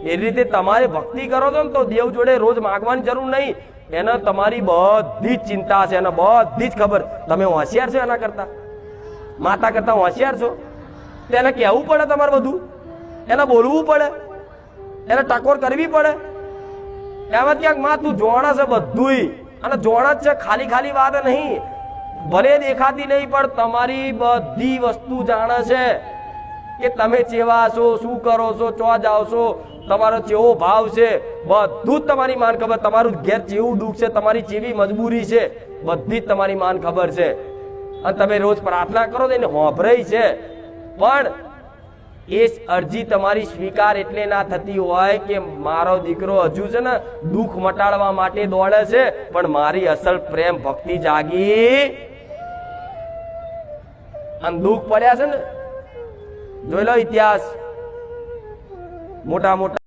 એ રીતે તમારે ભક્તિ કરો છો ને તો દેવ જોડે રોજ માગવાની જરૂર નહીં. એને તમારી બધી જ ચિંતા છે, એને બધી જ ખબર. તમે હોશિયાર છો એના કરતા? માતા કરતા હોશિયાર છો? તેને કહેવું પડે તમારે બધું? એને બોલવું પડે? એને ટકોર કરવી પડે? એમાં ક્યાંકમાં તું જોણા છે બધુંય. અને જોણા જ છે, ખાલી ખાલી વાત નહીં. ભલે દેખાતી નહીં, પણ તમારી બધી વસ્તુ જાણે છે. કે તમે ચેવા છો, શું કરો છો ચો જાઓ છો, તમારો ચેવો ભાવ છે, બધું જ તમારી માન ખબર, તમારું ઘેર ચેવું દુઃખ છે, તમારી ચેવી મજબૂરી છે, બધી જ તમારી માન ખબર છે. અને તમે રોજ પ્રાર્થના કરો તો એને હોભરાઈ છે. પણ એ અરજી તમારી સ્વીકાર એટલે ના થતી હોય કે મારો દીકરો હજુ છે ને દુઃખ મટાડવા માટે દોડે છે, પણ મારી અસલ પ્રેમ ભક્તિ જાગી. અને દુઃખ પડ્યા છે ને જોઈ લો ઇતિહાસ. મોટા મોટા